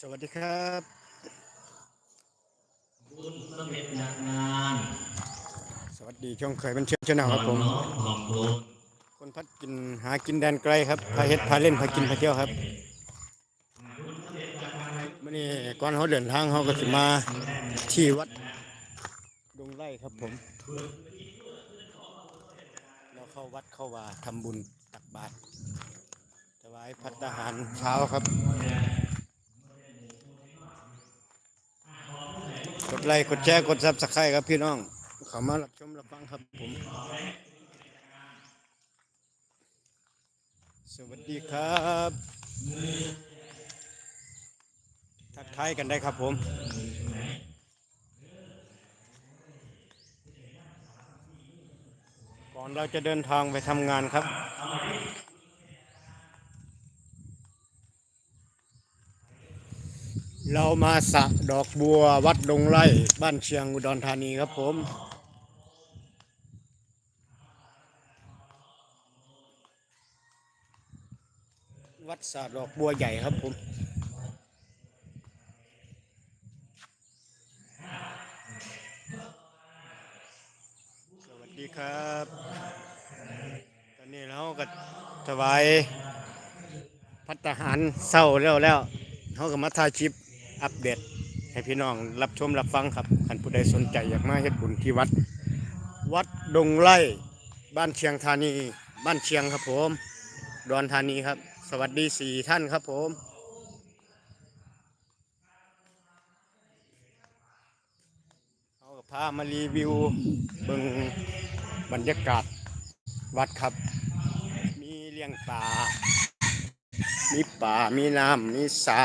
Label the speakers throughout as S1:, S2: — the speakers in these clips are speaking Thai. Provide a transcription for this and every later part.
S1: สวัสดีครับ
S2: คุณสำเร็จจากงาน
S1: สวัสดีช่องเคยเป็นเชื่อชาแนลครับผม
S2: น้อมขอบคุณ
S1: คนพัดกินหากินแดนไกลครับพาเฮ็ดพาเล่นพากินพาเที่ยวครับมื่อนี้ก่อนเขาเดินทางเขาก็สิมาที่วัดดงไร่ครับผมเราเข้าวัดเข้าว่าทำบุญตักบาตรถวายพัตตาหารเช้าครับ กดไลค์กดแชร์กดซับสไครต์ครับพี่น้องเข้ามารับชมรับฟังครับผม สวัสดีครับทักทายกันได้ครับผมก่อนเราจะเดินทางไปทำงานครับ เรามาสระดอกบัววัดดงไร่บ้านเชียงอุดรธานีครับผม วัดสระดอกบัวใหญ่ครับผม สวัสดีครับ ตอนนี้เราก็ถวายพัตตาหารเศร้าแล้วแล้วเขาก็มาถ่ายคลิป อัปเดตให้พี่น้องรับชมรับฟังครับท่านผู้ใดสนใจอยากมาเฮ็ดบุญที่วัด วัดดงไร่บ้านเชียงธานี บ้านเชียงครับผมดอนธานีครับ สวัสดีสี่ท่านครับผมเอาพามารีวิวเบิงบรรยากาศวัดครับ มีเลี้ยงปลามีป่ามีน้ำมีสระ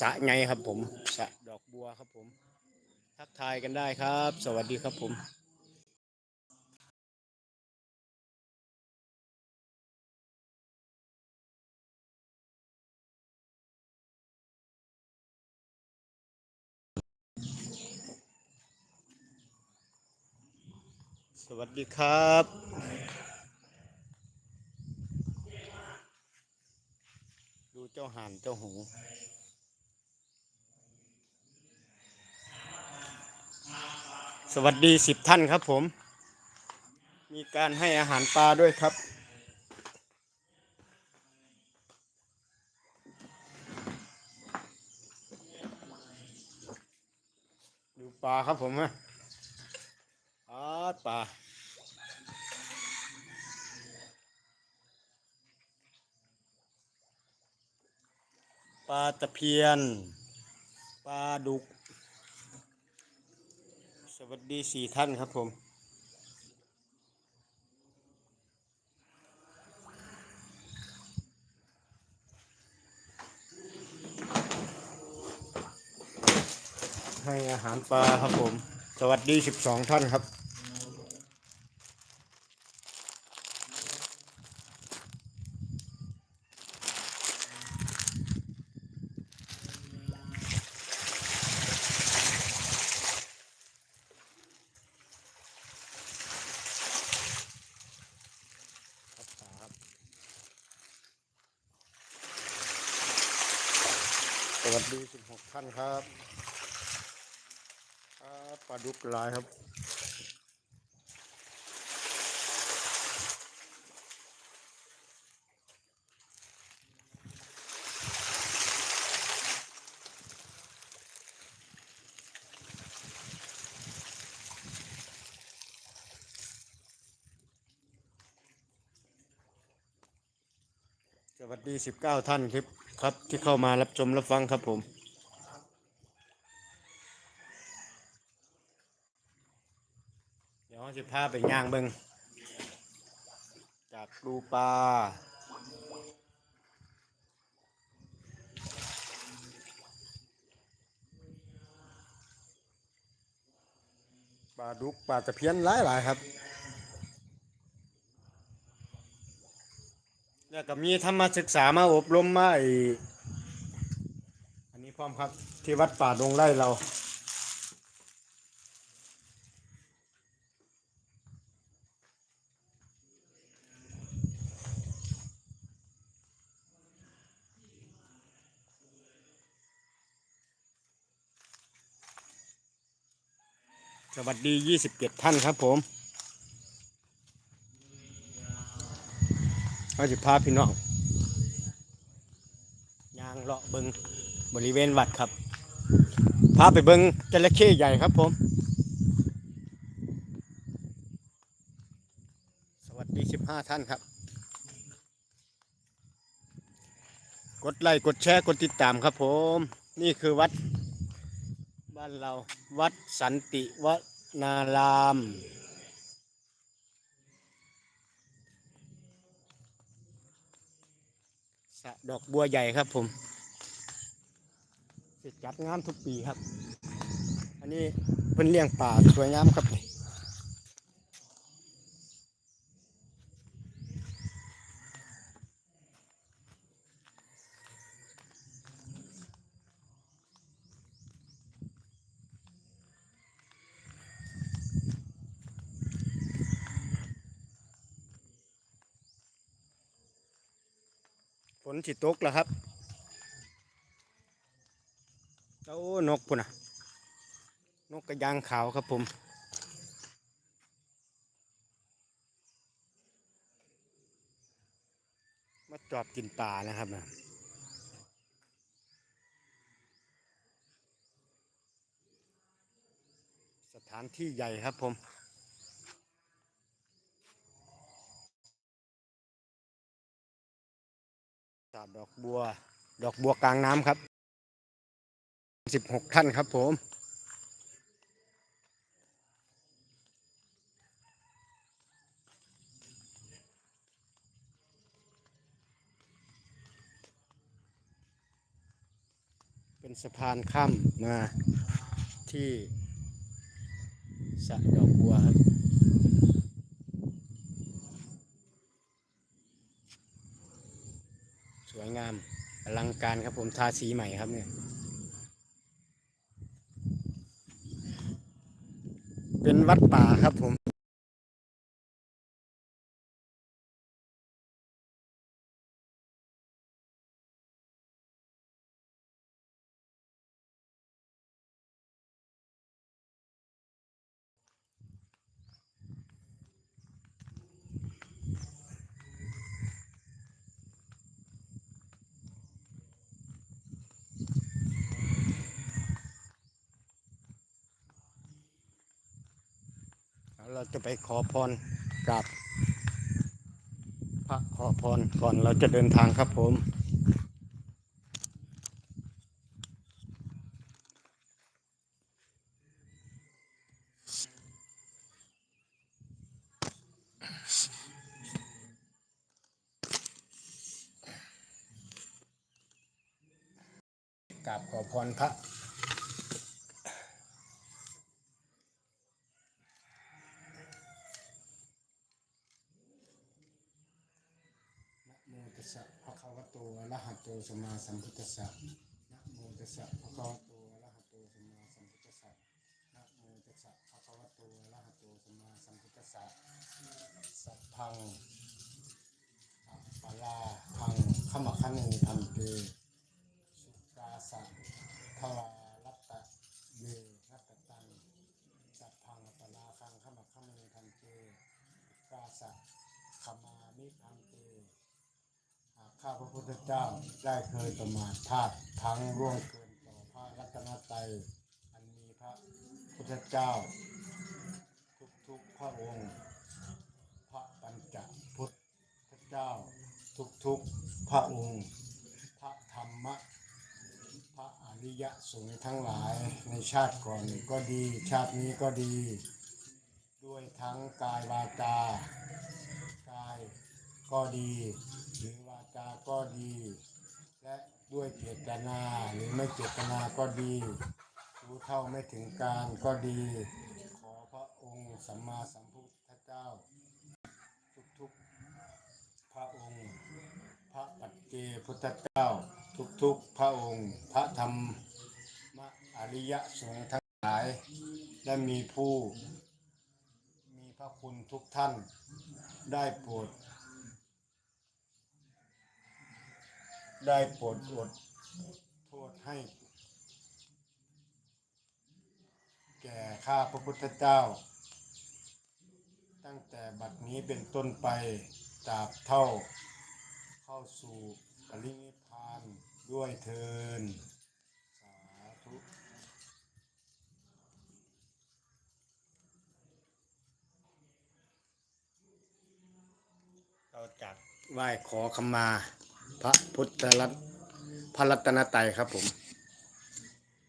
S1: สะไงครับผมสะดอกบัวครับผม ทักทายกันได้ครับ สวัสดีครับผมสวัสดีครับ ดูเจ้าห่านเจ้าหู สวัสดีสิบท่านครับผม มีการให้อาหารปลาด้วยครับ ดูปลาครับผมฮะอาปลาปลาตะเพียน ปลาดุก วัสดีสี่ท่านครับผม ให้อาหารปลาครับผม สวัสดีสิบสองท่านครับ วัสดีสิบหกท่านครับ ครับปลาดุกหลายครับ สวัสดีสิบเก้าท่านครับครับที่เข้ามารับชมรับฟังครับผม เดี๋ยวจะพาไปย่างเบิงจากดูปลาปลาดุกปลาตะเพียนหลายหลายๆครับ ก็มีธรรมศึกษามาอบรมมาไออันนี้พร้อมครับที่วัดป่าดงไร่เรา สวัสดี 27 ท่านครับผม เราจะพาพี่น้องยางเลาะเบิงบริเวณวัดครับ พาไปเบิงจระเข้ใหญ่ครับผม สวัสดี 15 ท่านครับ กดไลค์กดแชร์กดติดตามครับผม นี่คือวัด บ้านเราวัดสันติวนารามสระดอกบัวใหญ่ครับผมจะจัดงามทุกปีครับ อันนี้เป็นเลี้ยงป่าสวยงามครับ สิตกแล้วครับโอ้นกพุ่นนะนกกระยางขาวครับผมมาจอบกินปลานะครับนะสถานที่ใหญ่ครับผม สา ดดอกบัว ดอกบัวกลางน้ำครับ16ท่านครับผม เป็นสะพานข้ามมาที่สระดอกบัวครับ สวยงามอลัง การครับผมทาสีใหม่ครับเนี่ย เป็นวัดป่าครับผม จะไปขอพรกับพระขอพรก่อนเราจะเดินทางครับผม กราบขอพรพระ นะโมตัสสะภะคะวะ โตอะระหะโตสัมมาสัมพุทธัสสะนะโมตัสสะภะคะวะโตอะระหะโตสัมมาสัมพุทธัสสะนะโมตัสสะภะคะวะโตอะระหะโตสัมมาสัมพุทธัสสะสัพพังปะลาพังขมะคะนูพันเตสุกาสะทวารัตตะเยรัตตตังสัพพังปะลาพังขมะคะนูพันเตกาสะขมามิพันเต ข้าพระพุทธเจ้าได้เคยประมาทพลาดพลังร่วงเกินต่อพระรัตนตรัยอันมีพระพุทธเจ้า ทุกๆพระองค์ พระปัญจพุทธเจ้า ทุกๆพระองค์ พระธรรมะพระอริยสงฆ์ทั้งหลายในชาติก่อนก็ดีชาตินี้ก็ดี ด้วยทั้งกายวาจากายก็ดีหรือว จาก็ดี และด้วยเจตนาหรือไม่เจตนาก็ดี รู้เท่าไม่ถึงการก็ดี ขอพระองค์สัมมาสัมพุทธเจ้า ทุกๆพระองค์ พระปัจเจพุทธเจ้า ทุกๆพระองค์ พระธรรมมอริยสงฆ์ทั้งหลาย และมีผู้ มีพระคุณทุกท่านได้โปรด ได้โปรดอดโทษให้ แก่ข้าพระพุทธเจ้า ตั้งแต่บัดนี้เป็นต้นไปตราบเท่า เข้าสู่ปรินิพพานด้วยเทินสาธุเราจากไหว้ขอขมา พระพุทธรัตน์พระรัตนตรัยครับผม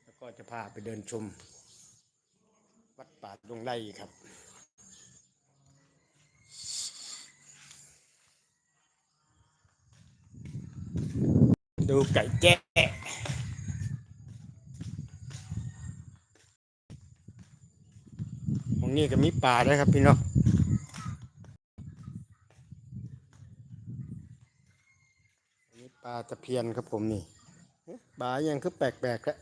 S1: แล้วก็จะพาไปเดินชม วัดป่าดงไร่ครับดูไก่แจ้ตรงนี้ก็มีป่าด้วยครับพี่น้อง อันนี้ปลาตะเพียนครับผมนี่เอ๊ะปลายังคือแปลกๆแล้ว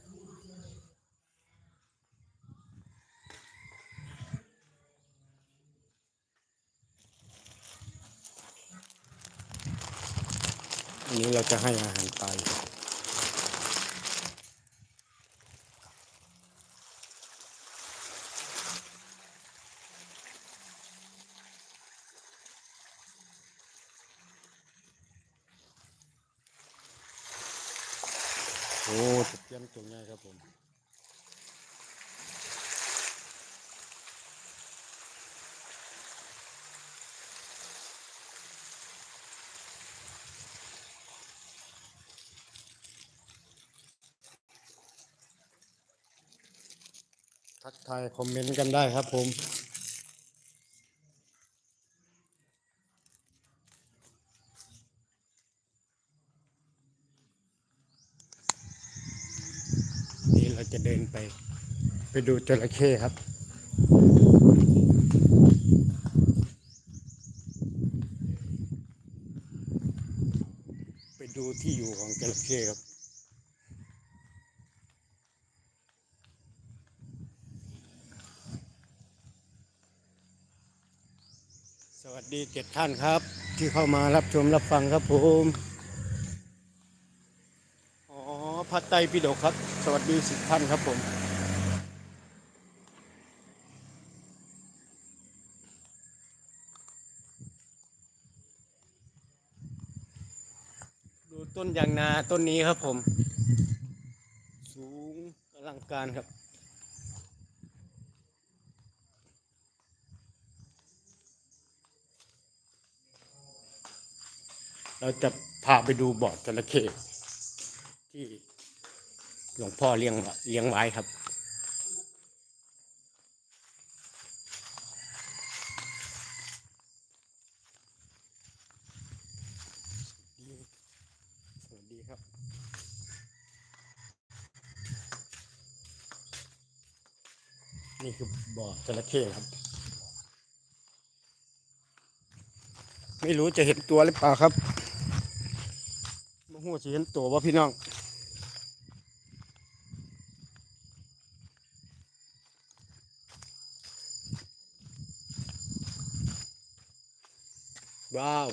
S1: นี้เราจะให้อาหารไปลาอยู่โอ้ตะเพียนตัวใหญ่ครับผม ทายคอมเมนต์กันได้ครับผมนี่เราจะเดินไป ไปดูจระเข้ครับไปดูที่อยู่ของจระเข้ครับ สวัส ดีเจ็ดท่านครับ ที่เข้ามารับชมรับฟังครับผมอ๋อพระไตรปิฎกครับ สวัสดีสิบท่านครับผมดูต้นยางนาต้นนี้ครับผม สูงอลังการครับ เราจะพาไปดูบ่อจระเข้ที่หลวงพ่อเลี้ยงเลี้ยงไว้ครับ สวัสดีครับนี่คือบ่อจระเข้ครับ ไม่รู้จะเห็นตัวหรือเปล่าครับ ไม่รู้จะเห็นตัวว่าพี่น้องว้าว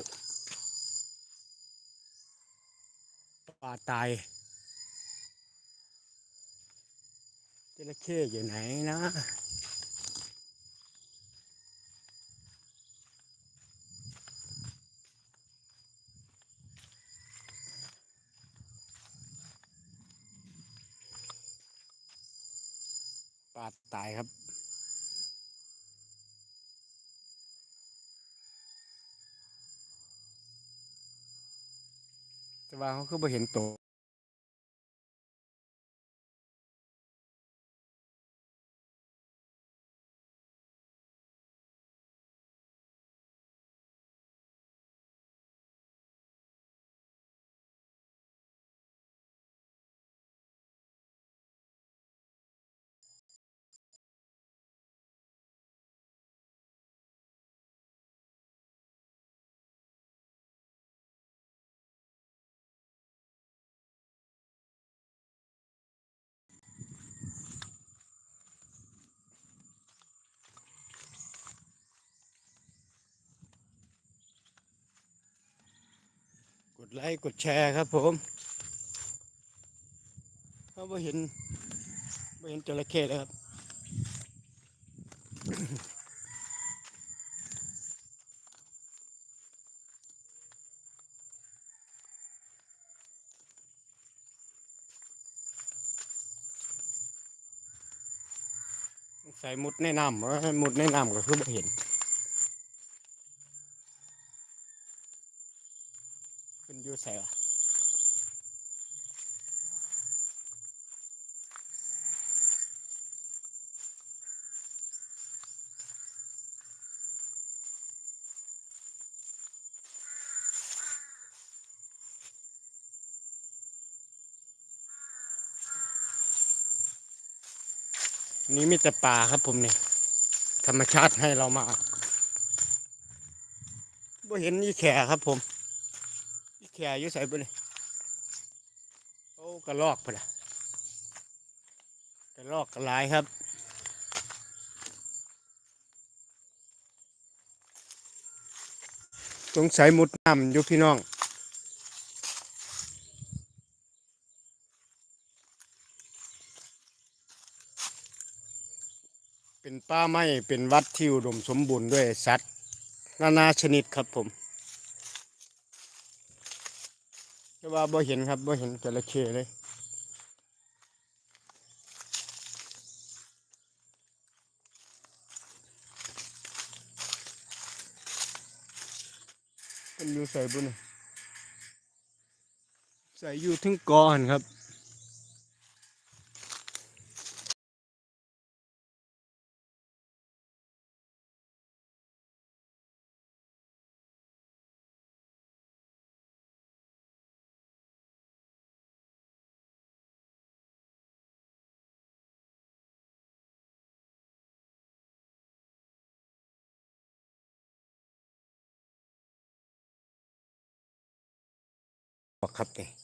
S1: ปลาตายจระเข้อยู่ไหนนะ ปลาตายครับ แต่ว่าเขาคือไ่เห็นตัว ดไลค์กดแชร์ครับผมเขาบ่เห็นบ่เห็นจระเข้เลยครับใส่มุดในน้ำมุดในน้ำก็คือบ่เห็นขึ้น อยู่ใส่วะนี่มีแต่ป่าครับผมเนี่ยธรรมชาติให้เรามาบ่เห็นอีแขครับผม แข่อยู่ใส่บ่เนี่ยโอ้กระลอกพอละกระลอกกระลายครับสงสัยมุดน้ำอยู่พี่น้องเป็นป่าไม้เป็นวัดที่อุดมสมบูรณ์ด้วยสัตว์นานาชนิดครับผม แต่ว่าบ่เห็นครับบ่เห็นจระเข้เลยเป็นอยู่ใส่บุญใส่อยู่ถึงก่อนครับ บอ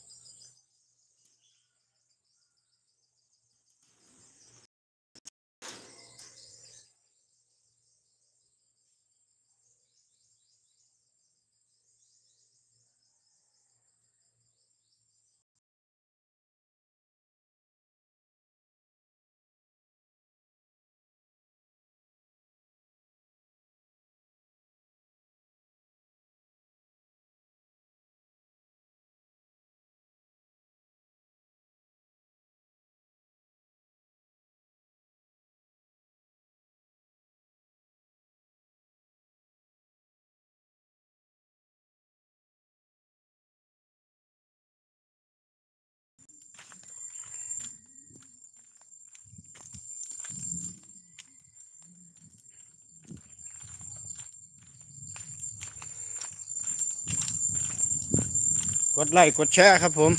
S1: ดไลค์กดแชร์ครับผม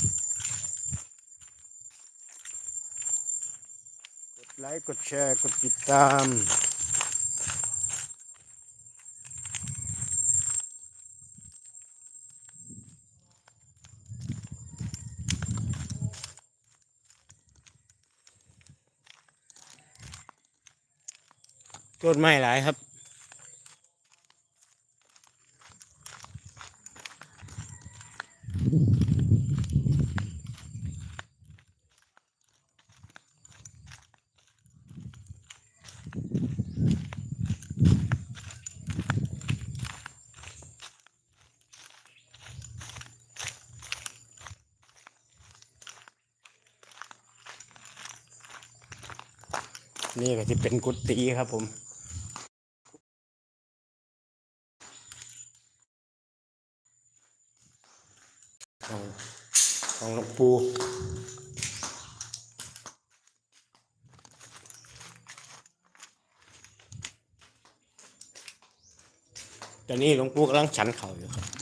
S1: กดไลค์กดแชร์กดติดตามต้นไม้หลายครับ นี่ก็จะเป็นกุฏิครับผมของของหลวงปู่ตอนนี้หลวงปู่กำลังฉันเข่าอยู่ครับ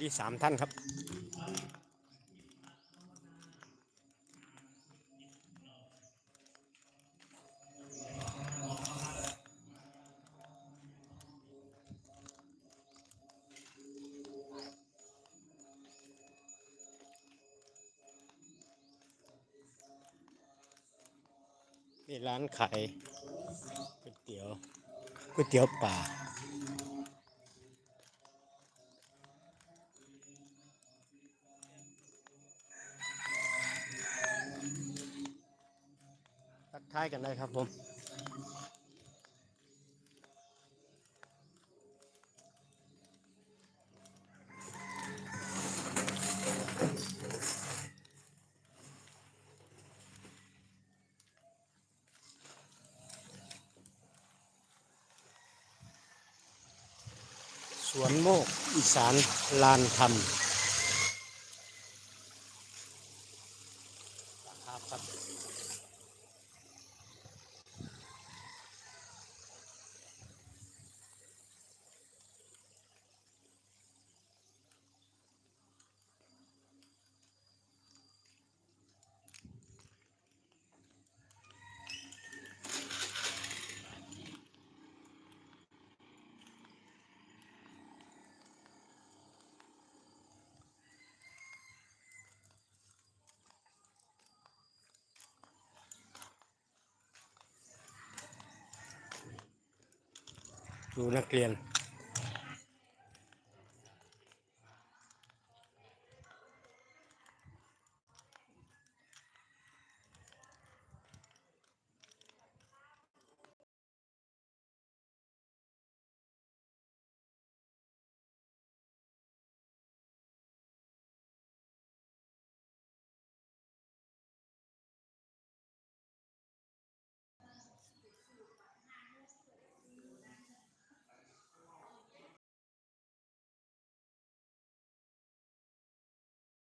S1: ดีสามท่านครับ นี่ร้านขายก๋วยเตี๋ยวก๋วยเตี๋ยวป่า กทายกันได้ครับผมสวนโมกอีสานลานธรรม ดูนักเรียน